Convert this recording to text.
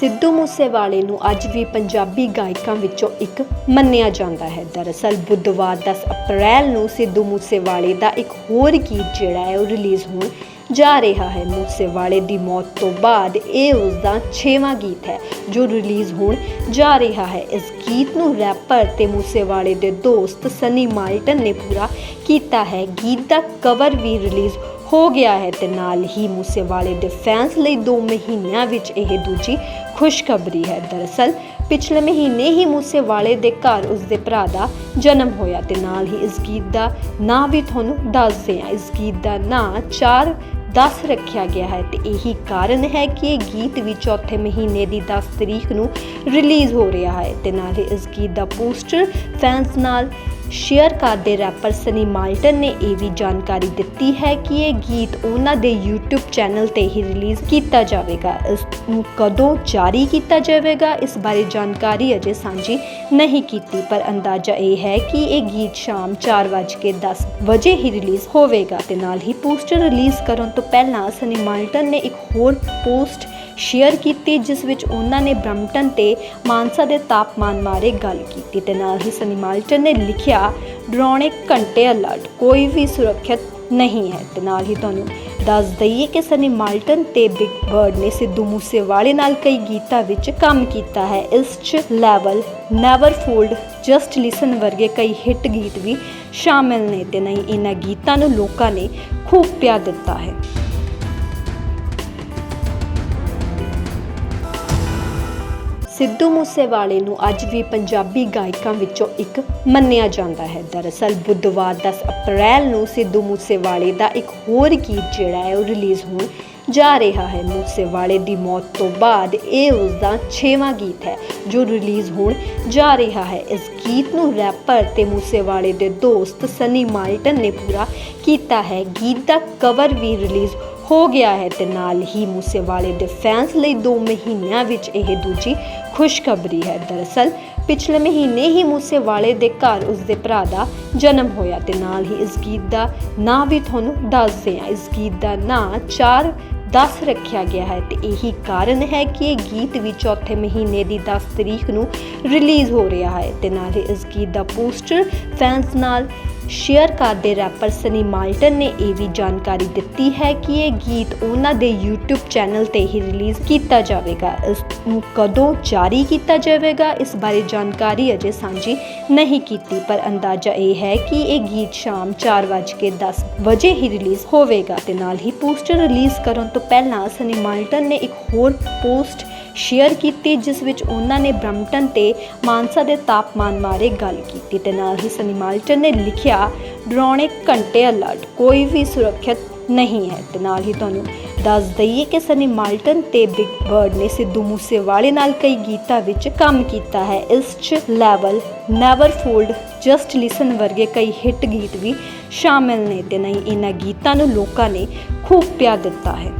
ਸਿੱਧੂ ਮੂਸੇਵਾਲੇ ਨੂੰ ਅੱਜ ਵੀ ਪੰਜਾਬੀ ਗਾਇਕਾਂ ਵਿੱਚੋਂ ਇੱਕ ਮੰਨਿਆ ਜਾਂਦਾ ਹੈ। ਦਰਅਸਲ ਬੁੱਧਵਾਰ 10 ਅਪ੍ਰੈਲ ਨੂੰ ਸਿੱਧੂ ਮੂਸੇਵਾਲੇ ਦਾ ਇੱਕ ਹੋਰ ਗੀਤ ਜਿਹੜਾ ਹੈ, ਉਹ ਰਿਲੀਜ਼ ਹੋਣ ਜਾ ਰਿਹਾ ਹੈ। ਮੂਸੇਵਾਲੇ ਦੀ ਮੌਤ ਤੋਂ ਬਾਅਦ ਇਹ ਉਸ ਦਾ 6ਵਾਂ ਗੀਤ ਹੈ, ਜੋ ਰਿਲੀਜ਼ ਹੋਣ ਜਾ ਰਿਹਾ ਹੈ। ਇਸ ਗੀਤ ਨੂੰ ਰੈਪਰ ਤੇ ਮੂਸੇਵਾਲੇ ਦੇ ਦੋਸਤ ਸਨੀ ਮਾਲਟਨ ਨੇ ਪੂਰਾ ਕੀਤਾ ਹੈ। ਗੀਤ ਦਾ ਕਵਰ ਵੀ ਰਿਲੀਜ਼ ਹੋ ਗਿਆ ਹੈ ਤੇ ਨਾਲ ਹੀ ਮੂਸੇਵਾਲੇ ਦੇ ਫੈਨਸ ਲਈ 2 ਮਹੀਨਿਆਂ ਵਿੱਚ ਇਹ ਦੂਜੀ ਖੁਸ਼ਖਬਰੀ ਹੈ। ਦਰਅਸਲ, ਪਿਛਲੇ ਮਹੀਨੇ ਹੀ ਮੂਸੇਵਾਲੇ ਦੇ ਘਰ ਉਸਦੇ ਭਰਾ ਦਾ ਜਨਮ ਹੋਇਆ ਤੇ ਨਾਲ ਹੀ ਇਸ ਗੀਤ ਦਾ ਨਾਂ ਵੀ ਤੁਹਾਨੂੰ ਦੱਸਦੇ ਹਾਂ। ਇਸ ਗੀਤ ਦਾ ਨਾਂ 4 10 ਰੱਖਿਆ ਗਿਆ ਹੈ ਤੇ ਇਹੀ ਕਾਰਨ ਹੈ ਕਿ ਇਹ ਗੀਤ ਵੀ ਚੌਥੇ ਮਹੀਨੇ ਦੀ 10 ਤਰੀਕ ਨੂੰ ਰਿਲੀਜ਼ ਹੋ ਰਿਹਾ ਹੈ ਤੇ ਨਾਲ ਹੀ ਇਸ ਗੀਤ ਦਾ ਪੋਸਟਰ ਫੈਨਸ ਨਾਲ ਸ਼ੇਅਰ ਕਰਦੇ ਰੈਪਰ ਸਨੀ ਮਾਲਟਨ ਨੇ ਇਹ ਵੀ ਜਾਣਕਾਰੀ ਦਿੱਤੀ ਹੈ ਕਿ ਇਹ ਗੀਤ ਉਹਨਾਂ ਦੇ YouTube ਚੈਨਲ ਤੇ ਹੀ ਰਿਲੀਜ਼ ਕੀਤਾ ਜਾਵੇਗਾ। ਇਸ ਨੂੰ ਕਦੋਂ ਜਾਰੀ ਕੀਤਾ ਜਾਵੇਗਾ, ਇਸ ਬਾਰੇ ਜਾਣਕਾਰੀ ਅਜੇ ਸਾਂਝੀ ਨਹੀਂ ਕੀਤੀ, ਪਰ ਅੰਦਾਜ਼ਾ ਇਹ ਹੈ ਕਿ ਇਹ ਗੀਤ ਸ਼ਾਮ 4:10 ਵਜੇ ਹੀ ਰਿਲੀਜ਼ ਹੋਵੇਗਾ ਤੇ ਨਾਲ ਹੀ ਪੋਸਟਰ ਰਿਲੀਜ਼ ਕਰਨ ਤੋਂ ਪਹਿਲਾਂ ਸਨੀ ਮਾਲਟਨ ਨੇ ਇੱਕ ਹੋਰ ਪੋਸਟ ਸ਼ੇਅਰ ਕੀਤੀ, ਜਿਸ ਵਿੱਚ ਉਹਨਾਂ ਨੇ ਬ੍ਰਮਟਨ ਤੇ ਮਾਨਸਾ ਦੇ ਤਾਪਮਾਨ ਬਾਰੇ ਗੱਲ ਕੀਤੀ ਤੇ ਨਾਲ ਹੀ ਸਨੀ ਮਾਲਟਨ ਨੇ ਲਿਖਿਆ, ਡਰਾਉਣੇ ਘੰਟੇ ਅਲਰਟ ਕੋਈ ਵੀ ਸੁਰੱਖਿਅਤ ਨਹੀਂ ਹੈ। ਤੇ ਨਾਲ ਹੀ ਤੁਹਾਨੂੰ ਦੱਸ ਦਈਏ ਕਿ ਸਨੀ ਮਾਲਟਨ ਤੇ ਬਿਗ ਬਰਡ ਨੇ ਸਿੱਧੂ ਮੂਸੇਵਾਲੇ ਨਾਲ ਕਈ ਗੀਤਾਂ ਵਿੱਚ ਕੰਮ ਕੀਤਾ ਹੈ। ਇਸ 'ਚ level never fold just listen ਵਰਗੇ ਕਈ ਹਿੱਟ ਗੀਤ ਵੀ ਸ਼ਾਮਿਲ ਨੇ ਤੇ ਨਹੀਂ, ਇਹਨਾਂ ਗੀਤਾਂ ਨੂੰ ਲੋਕਾਂ ਨੇ ਖੂਬ ਪਿਆਰ ਦਿੱਤਾ ਹੈ। ਸਿੱਧੂ ਮੂਸੇਵਾਲੇ ਨੂੰ ਅੱਜ ਵੀ ਪੰਜਾਬੀ ਗਾਇਕਾਂ ਵਿੱਚੋਂ ਇੱਕ ਮੰਨਿਆ ਜਾਂਦਾ ਹੈ। ਦਰਅਸਲ ਬੁੱਧਵਾਰ 10 ਅਪ੍ਰੈਲ ਨੂੰ ਸਿੱਧੂ ਮੂਸੇਵਾਲੇ ਦਾ ਇੱਕ ਹੋਰ ਗੀਤ ਜਿਹੜਾ ਹੈ, ਉਹ ਰਿਲੀਜ਼ ਹੋਣ ਜਾ ਰਿਹਾ ਹੈ। ਮੂਸੇਵਾਲੇ ਦੀ ਮੌਤ ਤੋਂ ਬਾਅਦ ਇਹ ਉਸ ਦਾ 6ਵਾਂ ਗੀਤ ਹੈ, ਜੋ ਰਿਲੀਜ਼ ਹੋਣ ਜਾ ਰਿਹਾ ਹੈ। ਇਸ ਗੀਤ ਨੂੰ ਰੈਪਰ ਤੇ ਮੂਸੇਵਾਲੇ ਦੇ ਦੋਸਤ ਸਨੀ ਮਾਲਟਨ ਨੇ ਪੂਰਾ ਕੀਤਾ ਹੈ। ਗੀਤ ਦਾ ਕਵਰ ਵੀ ਰਿਲੀਜ਼ ਹੋ ਗਿਆ ਹੈ ਤੇ ਨਾਲ ਹੀ ਮੂਸੇਵਾਲੇ ਦੇ ਫੈਨਸ ਲਈ 2 ਮਹੀਨਿਆਂ ਵਿੱਚ ਇਹ ਦੂਜੀ ਖੁਸ਼ਖਬਰੀ ਹੈ। ਦਰਅਸਲ, ਪਿਛਲੇ ਮਹੀਨੇ ਹੀ ਮੂਸੇਵਾਲੇ ਦੇ ਘਰ ਉਸਦੇ ਭਰਾ ਦਾ ਜਨਮ ਹੋਇਆ ਤੇ ਨਾਲ ਹੀ ਇਸ ਗੀਤ ਦਾ ਨਾਂ ਵੀ ਤੁਹਾਨੂੰ ਦੱਸਦੇ ਹਾਂ। ਇਸ ਗੀਤ ਦਾ ਨਾਂ 4 10 ਰੱਖਿਆ ਗਿਆ ਹੈ ਤੇ ਇਹੀ ਕਾਰਨ ਹੈ ਕਿ ਇਹ ਗੀਤ ਵੀ ਚੌਥੇ ਮਹੀਨੇ ਦੀ 10 ਤਰੀਕ ਨੂੰ ਰਿਲੀਜ਼ ਹੋ ਰਿਹਾ ਹੈ ਤੇ ਨਾਲ ਹੀ ਇਸ ਗੀਤ ਦਾ ਪੋਸਟਰ ਫੈਨਸ ਨਾਲ ਸ਼ੇਅਰ ਕਰਦੇ ਰੈਪਰ ਸਨੀ ਮਾਲਟਨ ਨੇ ਇਹ ਵੀ ਜਾਣਕਾਰੀ ਦਿੱਤੀ ਹੈ ਕਿ ਇਹ ਗੀਤ ਉਹਨਾਂ ਦੇ YouTube ਚੈਨਲ ਤੇ ਹੀ ਰਿਲੀਜ਼ ਕੀਤਾ ਜਾਵੇਗਾ। ਇਸ ਨੂੰ ਕਦੋਂ ਜਾਰੀ ਕੀਤਾ ਜਾਵੇਗਾ, ਇਸ ਬਾਰੇ ਜਾਣਕਾਰੀ ਅਜੇ ਸਾਂਝੀ ਨਹੀਂ ਕੀਤੀ, ਪਰ ਅੰਦਾਜ਼ਾ ਇਹ ਹੈ ਕਿ ਇਹ ਗੀਤ ਸ਼ਾਮ 4:10 ਵਜੇ ਹੀ ਰਿਲੀਜ਼ ਹੋਵੇਗਾ ਤੇ ਨਾਲ ਹੀ ਪੋਸਟਰ ਰਿਲੀਜ਼ ਕਰਨ ਤੋਂ ਪਹਿਲਾਂ ਸਨੀ ਮਾਲਟਨ ਨੇ ਇੱਕ ਹੋਰ ਪੋਸਟ ਸ਼ੇਅਰ ਕੀਤੀ, ਜਿਸ ਵਿੱਚ ਉਹਨਾਂ ਨੇ ਬ੍ਰਮਟਨ ਤੇ ਮਾਨਸਾ ਦੇ ਤਾਪਮਾਨ ਬਾਰੇ ਗੱਲ ਕੀਤੀ ਤੇ ਨਾਲ ਹੀ ਸਨੀ ਮਾਲਟਨ ਨੇ ਲਿਖਿਆ, ਡਰਾਉਣੇ ਘੰਟੇ ਅਲਰਟ ਕੋਈ ਵੀ ਸੁਰੱਖਿਅਤ ਨਹੀਂ ਹੈ। ਤੇ ਨਾਲ ਹੀ ਤੁਹਾਨੂੰ ਦੱਸ ਦਈਏ ਕਿ ਸਨੀ ਮਾਲਟਨ ਤੇ ਬਿਗ ਬਰਡ ਨੇ ਸਿੱਧੂ ਮੂਸੇਵਾਲੇ ਨਾਲ ਕਈ ਗੀਤਾਂ ਵਿੱਚ ਕੰਮ ਕੀਤਾ ਹੈ। ਇਸ 'ਚ level never fold, just listen ਵਰਗੇ ਕਈ ਹਿੱਟ ਗੀਤ ਵੀ ਸ਼ਾਮਿਲ ਨੇ ਤੇ ਨਹੀਂ, ਇਹਨਾਂ ਗੀਤਾਂ ਨੂੰ ਲੋਕਾਂ ਨੇ ਖੂਬ ਪਿਆਰ ਦਿੱਤਾ ਹੈ।